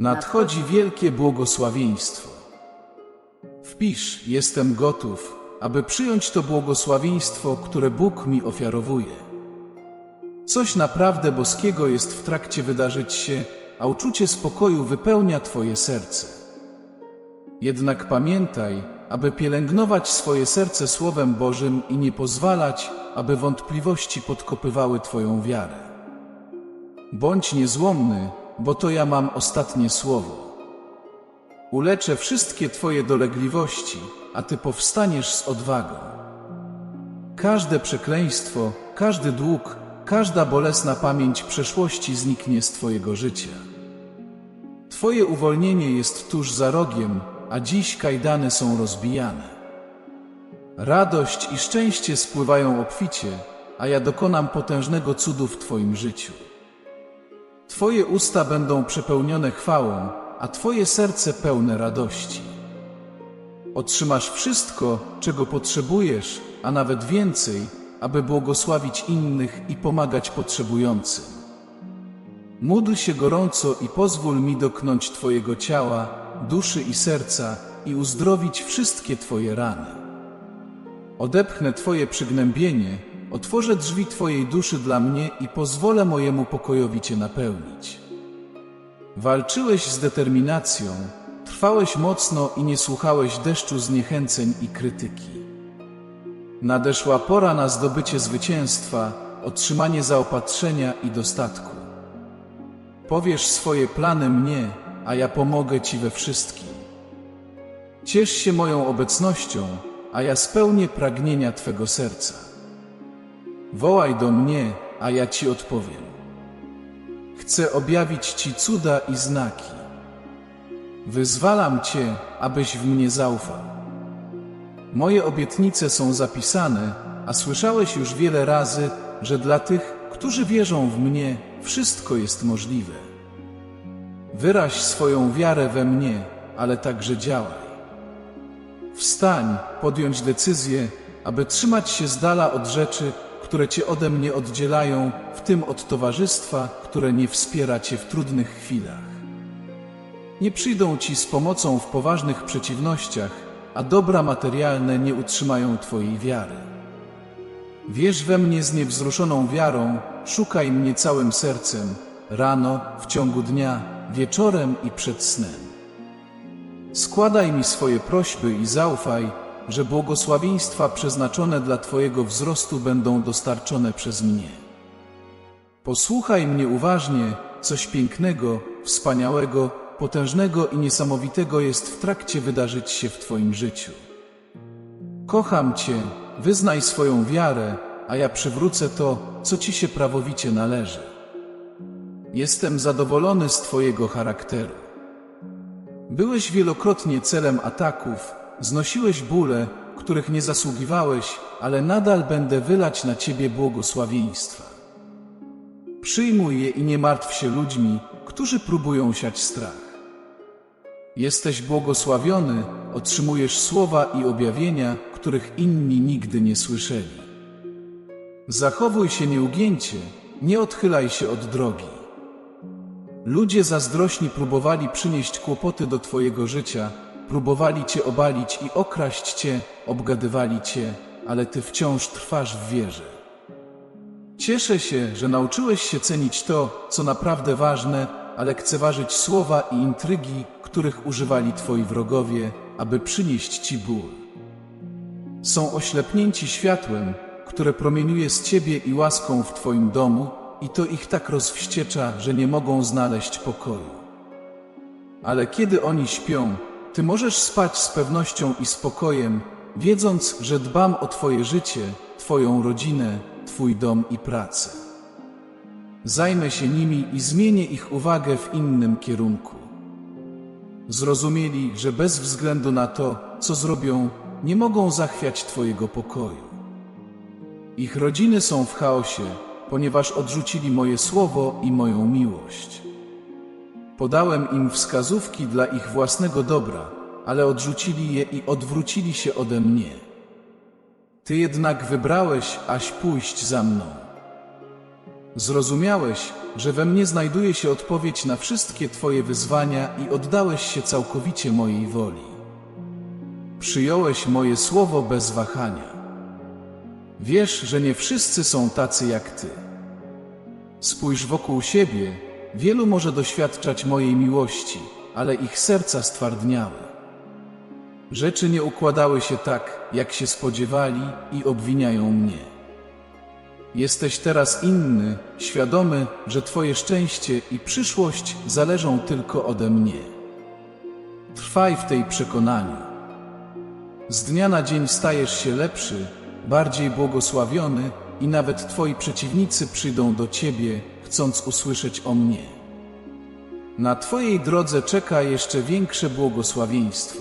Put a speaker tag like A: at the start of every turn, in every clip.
A: Nadchodzi wielkie błogosławieństwo. Wpisz, jestem gotów, aby przyjąć to błogosławieństwo, które Bóg mi ofiarowuje. Coś naprawdę boskiego jest w trakcie wydarzyć się, a uczucie spokoju wypełnia Twoje serce. Jednak pamiętaj, aby pielęgnować swoje serce Słowem Bożym i nie pozwalać, aby wątpliwości podkopywały Twoją wiarę. Bądź niezłomny, bo to ja mam ostatnie słowo. Uleczę wszystkie Twoje dolegliwości, a Ty powstaniesz z odwagą. Każde przekleństwo, każdy dług, każda bolesna pamięć przeszłości zniknie z Twojego życia. Twoje uwolnienie jest tuż za rogiem, a dziś kajdany są rozbijane. Radość i szczęście spływają obficie, a ja dokonam potężnego cudu w Twoim życiu. Twoje usta będą przepełnione chwałą, a Twoje serce pełne radości. Otrzymasz wszystko, czego potrzebujesz, a nawet więcej, aby błogosławić innych i pomagać potrzebującym. Módl się gorąco i pozwól mi dotknąć Twojego ciała, duszy i serca i uzdrowić wszystkie Twoje rany. Odepchnę Twoje przygnębienie, otworzę drzwi Twojej duszy dla mnie i pozwolę mojemu pokojowi Cię napełnić. Walczyłeś z determinacją, trwałeś mocno i nie słuchałeś deszczu zniechęceń i krytyki. Nadeszła pora na zdobycie zwycięstwa, otrzymanie zaopatrzenia i dostatku. Powiesz swoje plany mnie, a ja pomogę Ci we wszystkim. Ciesz się moją obecnością, a ja spełnię pragnienia Twego serca. Wołaj do mnie, a ja Ci odpowiem. Chcę objawić Ci cuda i znaki. Wyzwalam Cię, abyś w mnie zaufał. Moje obietnice są zapisane, a słyszałeś już wiele razy, że dla tych, którzy wierzą w mnie, wszystko jest możliwe. Wyraź swoją wiarę we mnie, ale także działaj. Wstań, podjąć decyzję, aby trzymać się z dala od rzeczy, które cię ode mnie oddzielają, w tym od towarzystwa, które nie wspiera cię w trudnych chwilach. Nie przyjdą ci z pomocą w poważnych przeciwnościach, a dobra materialne nie utrzymają twojej wiary. Wierz we mnie z niewzruszoną wiarą, szukaj mnie całym sercem, rano, w ciągu dnia, wieczorem i przed snem. Składaj mi swoje prośby i zaufaj, że błogosławieństwa przeznaczone dla Twojego wzrostu będą dostarczone przez mnie. Posłuchaj mnie uważnie, coś pięknego, wspaniałego, potężnego i niesamowitego jest w trakcie wydarzyć się w Twoim życiu. Kocham Cię, wyznaj swoją wiarę, a ja przywrócę to, co Ci się prawowicie należy. Jestem zadowolony z Twojego charakteru. Byłeś wielokrotnie celem ataków, znosiłeś bóle, których nie zasługiwałeś, ale nadal będę wylać na Ciebie błogosławieństwa. Przyjmuj je i nie martw się ludźmi, którzy próbują siać strach. Jesteś błogosławiony, otrzymujesz słowa i objawienia, których inni nigdy nie słyszeli. Zachowuj się nieugięcie, nie odchylaj się od drogi. Ludzie zazdrośni próbowali przynieść kłopoty do Twojego życia, próbowali Cię obalić i okraść Cię, obgadywali Cię, ale Ty wciąż trwasz w wierze. Cieszę się, że nauczyłeś się cenić to, co naprawdę ważne, a lekceważyć słowa i intrygi, których używali Twoi wrogowie, aby przynieść Ci ból. Są oślepnięci światłem, które promieniuje z Ciebie i łaską w Twoim domu, i to ich tak rozwściecza, że nie mogą znaleźć pokoju. Ale kiedy oni śpią, Ty możesz spać z pewnością i spokojem, wiedząc, że dbam o Twoje życie, Twoją rodzinę, Twój dom i pracę. Zajmę się nimi i zmienię ich uwagę w innym kierunku. Zrozumieli, że bez względu na to, co zrobią, nie mogą zachwiać Twojego pokoju. Ich rodziny są w chaosie, ponieważ odrzucili moje słowo i moją miłość. Podałem im wskazówki dla ich własnego dobra, ale odrzucili je i odwrócili się ode mnie. Ty jednak wybrałeś, aś pójść za mną. Zrozumiałeś, że we mnie znajduje się odpowiedź na wszystkie Twoje wyzwania i oddałeś się całkowicie mojej woli. Przyjąłeś moje słowo bez wahania. Wiesz, że nie wszyscy są tacy jak Ty. Spójrz wokół siebie, wielu może doświadczać mojej miłości, ale ich serca stwardniały. Rzeczy nie układały się tak, jak się spodziewali i obwiniają mnie. Jesteś teraz inny, świadomy, że Twoje szczęście i przyszłość zależą tylko ode mnie. Trwaj w tej przekonaniu. Z dnia na dzień stajesz się lepszy, bardziej błogosławiony i nawet Twoi przeciwnicy przyjdą do Ciebie, chcąc usłyszeć o mnie. Na Twojej drodze czeka jeszcze większe błogosławieństwo.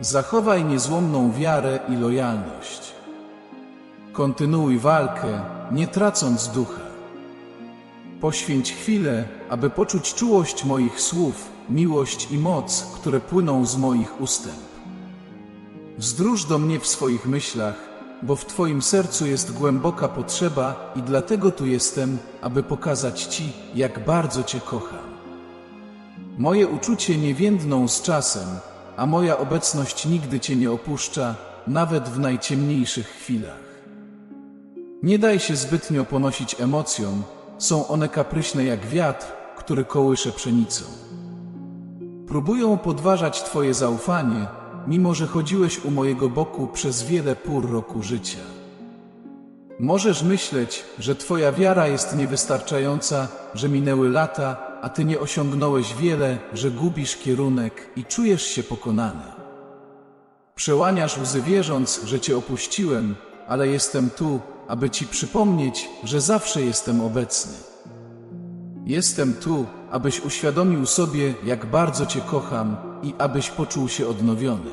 A: Zachowaj niezłomną wiarę i lojalność. Kontynuuj walkę, nie tracąc ducha. Poświęć chwilę, aby poczuć czułość moich słów, miłość i moc, które płyną z moich ustęp. Wzdróż do mnie w swoich myślach, bo w Twoim sercu jest głęboka potrzeba i dlatego tu jestem, aby pokazać Ci, jak bardzo Cię kocham. Moje uczucie nie więdną z czasem, a moja obecność nigdy Cię nie opuszcza, nawet w najciemniejszych chwilach. Nie daj się zbytnio ponosić emocjom, są one kapryśne jak wiatr, który kołysze pszenicą. Próbują podważać Twoje zaufanie, mimo że chodziłeś u mojego boku przez wiele pór roku życia. Możesz myśleć, że Twoja wiara jest niewystarczająca, że minęły lata, a Ty nie osiągnąłeś wiele, że gubisz kierunek i czujesz się pokonany. Przełaniasz łzy wierząc, że Cię opuściłem, ale jestem tu, aby Ci przypomnieć, że zawsze jestem obecny. Jestem tu, abyś uświadomił sobie, jak bardzo Cię kocham i abyś poczuł się odnowiony.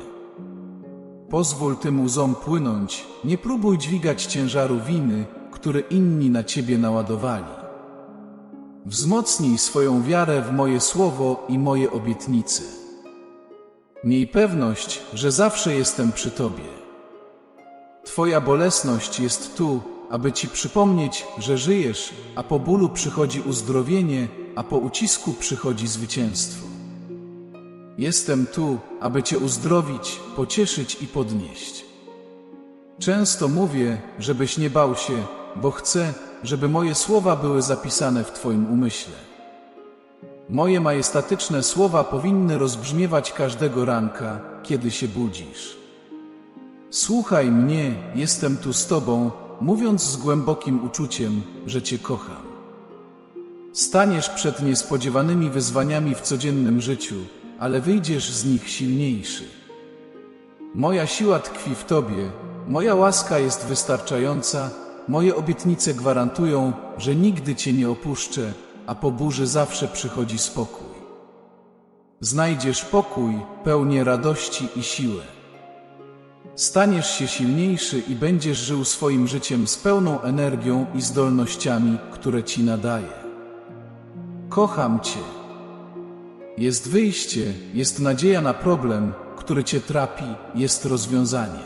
A: Pozwól tym łzom płynąć, nie próbuj dźwigać ciężaru winy, który inni na Ciebie naładowali. Wzmocnij swoją wiarę w moje słowo i moje obietnice. Miej pewność, że zawsze jestem przy Tobie. Twoja bolesność jest tu, aby Ci przypomnieć, że żyjesz, a po bólu przychodzi uzdrowienie, a po ucisku przychodzi zwycięstwo. Jestem tu, aby Cię uzdrowić, pocieszyć i podnieść. Często mówię, żebyś nie bał się, bo chcę, żeby moje słowa były zapisane w Twoim umyśle. Moje majestatyczne słowa powinny rozbrzmiewać każdego ranka, kiedy się budzisz. Słuchaj mnie, jestem tu z Tobą, mówiąc z głębokim uczuciem, że Cię kocham. Staniesz przed niespodziewanymi wyzwaniami w codziennym życiu, ale wyjdziesz z nich silniejszy. Moja siła tkwi w Tobie, moja łaska jest wystarczająca, moje obietnice gwarantują, że nigdy Cię nie opuszczę, a po burzy zawsze przychodzi spokój. Znajdziesz pokój, pełnię radości i siłę. Staniesz się silniejszy i będziesz żył swoim życiem z pełną energią i zdolnościami, które Ci nadaję. Kocham Cię. Jest wyjście, jest nadzieja na problem, który Cię trapi, jest rozwiązanie.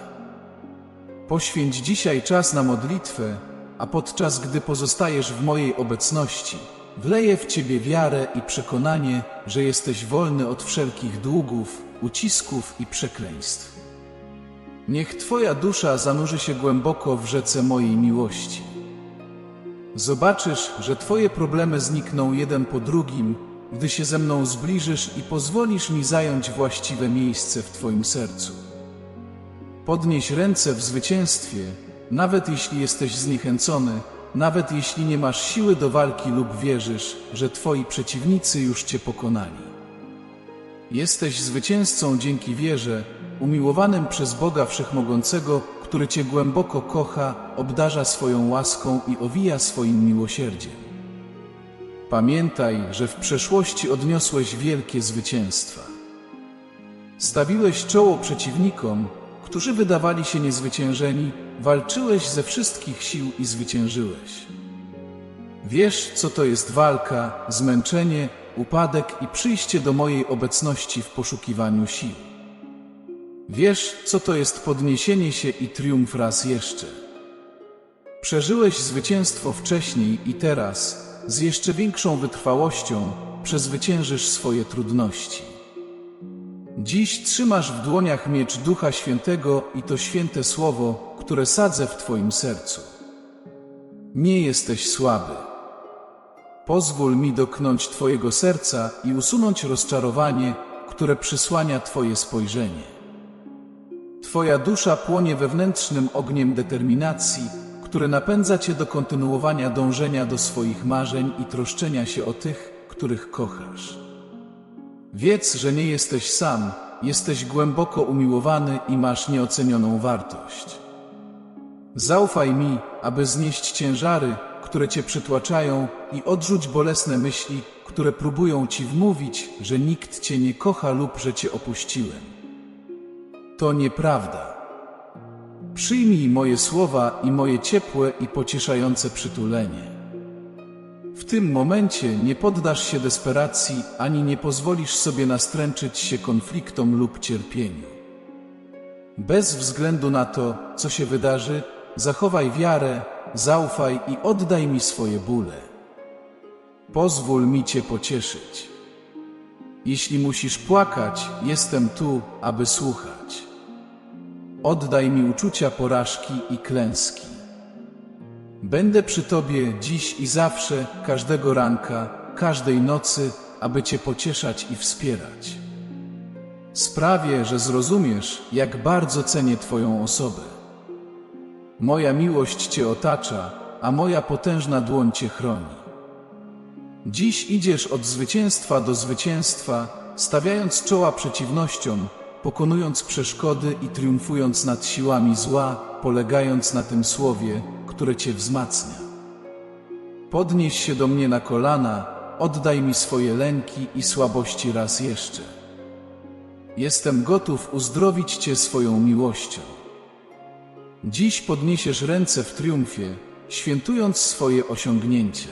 A: Poświęć dzisiaj czas na modlitwę, a podczas gdy pozostajesz w mojej obecności, wleję w Ciebie wiarę i przekonanie, że jesteś wolny od wszelkich długów, ucisków i przekleństw. Niech Twoja dusza zanurzy się głęboko w rzece mojej miłości. Zobaczysz, że Twoje problemy znikną jeden po drugim, gdy się ze mną zbliżysz i pozwolisz mi zająć właściwe miejsce w Twoim sercu. Podnieś ręce w zwycięstwie, nawet jeśli jesteś zniechęcony, nawet jeśli nie masz siły do walki lub wierzysz, że Twoi przeciwnicy już Cię pokonali. Jesteś zwycięzcą dzięki wierze, umiłowanym przez Boga Wszechmogącego, który Cię głęboko kocha, obdarza swoją łaską i owija swoim miłosierdziem. Pamiętaj, że w przeszłości odniosłeś wielkie zwycięstwa. Stawiłeś czoło przeciwnikom, którzy wydawali się niezwyciężeni, walczyłeś ze wszystkich sił i zwyciężyłeś. Wiesz, co to jest walka, zmęczenie, upadek i przyjście do mojej obecności w poszukiwaniu sił. Wiesz, co to jest podniesienie się i triumf raz jeszcze. Przeżyłeś zwycięstwo wcześniej i teraz, z jeszcze większą wytrwałością przezwyciężysz swoje trudności. Dziś trzymasz w dłoniach miecz Ducha Świętego i to święte słowo, które sadzę w Twoim sercu. Nie jesteś słaby. Pozwól mi doknąć Twojego serca i usunąć rozczarowanie, które przysłania Twoje spojrzenie. Twoja dusza płonie wewnętrznym ogniem determinacji, które napędza Cię do kontynuowania dążenia do swoich marzeń i troszczenia się o tych, których kochasz. Wiedz, że nie jesteś sam, jesteś głęboko umiłowany i masz nieocenioną wartość. Zaufaj mi, aby znieść ciężary, które cię przytłaczają i odrzuć bolesne myśli, które próbują ci wmówić, że nikt cię nie kocha lub że cię opuściłem. To nieprawda. Przyjmij moje słowa i moje ciepłe i pocieszające przytulenie. W tym momencie nie poddasz się desperacji ani nie pozwolisz sobie nastręczyć się konfliktom lub cierpieniu. Bez względu na to, co się wydarzy, zachowaj wiarę, zaufaj i oddaj mi swoje bóle. Pozwól mi Cię pocieszyć. Jeśli musisz płakać, jestem tu, aby słuchać. Oddaj mi uczucia porażki i klęski. Będę przy Tobie dziś i zawsze, każdego ranka, każdej nocy, aby Cię pocieszać i wspierać. Sprawię, że zrozumiesz, jak bardzo cenię Twoją osobę. Moja miłość Cię otacza, a moja potężna dłoń Cię chroni. Dziś idziesz od zwycięstwa do zwycięstwa, stawiając czoła przeciwnościom, pokonując przeszkody i triumfując nad siłami zła, polegając na tym słowie, które Cię wzmacnia. Podnieś się do mnie na kolana, oddaj mi swoje lęki i słabości raz jeszcze. Jestem gotów uzdrowić Cię swoją miłością. Dziś podniesiesz ręce w triumfie, świętując swoje osiągnięcia.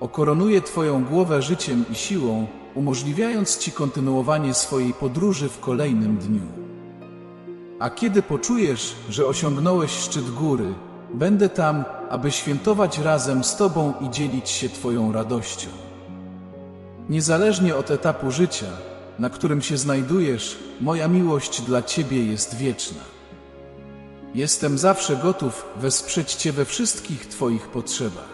A: Okoronuję Twoją głowę życiem i siłą, umożliwiając Ci kontynuowanie swojej podróży w kolejnym dniu. A kiedy poczujesz, że osiągnąłeś szczyt góry, będę tam, aby świętować razem z Tobą i dzielić się Twoją radością. Niezależnie od etapu życia, na którym się znajdujesz, moja miłość dla Ciebie jest wieczna. Jestem zawsze gotów wesprzeć Cię we wszystkich Twoich potrzebach.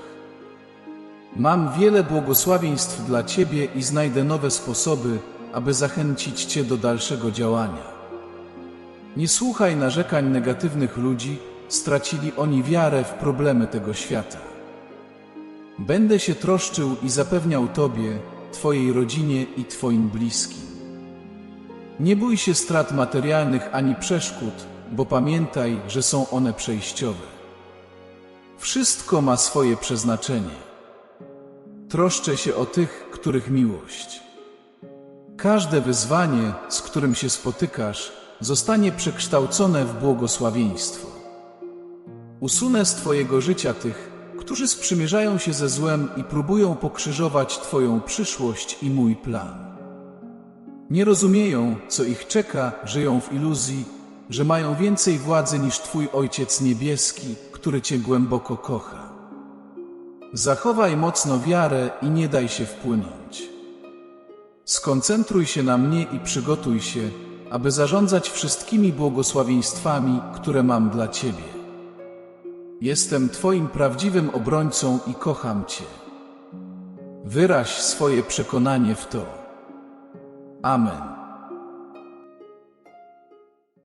A: Mam wiele błogosławieństw dla Ciebie i znajdę nowe sposoby, aby zachęcić Cię do dalszego działania. Nie słuchaj narzekań negatywnych ludzi, stracili oni wiarę w problemy tego świata. Będę się troszczył i zapewniał Tobie, Twojej rodzinie i Twoim bliskim. Nie bój się strat materialnych ani przeszkód, bo pamiętaj, że są one przejściowe. Wszystko ma swoje przeznaczenie. Troszczę się o tych, których miłość. Każde wyzwanie, z którym się spotykasz, zostanie przekształcone w błogosławieństwo. Usunę z Twojego życia tych, którzy sprzymierzają się ze złem i próbują pokrzyżować Twoją przyszłość i mój plan. Nie rozumieją, co ich czeka, żyją w iluzji, że mają więcej władzy niż Twój Ojciec Niebieski, który Cię głęboko kocha. Zachowaj mocno wiarę i nie daj się wpłynąć. Skoncentruj się na mnie i przygotuj się, aby zarządzać wszystkimi błogosławieństwami, które mam dla Ciebie. Jestem Twoim prawdziwym obrońcą i kocham Cię. Wyraź swoje przekonanie w to. Amen.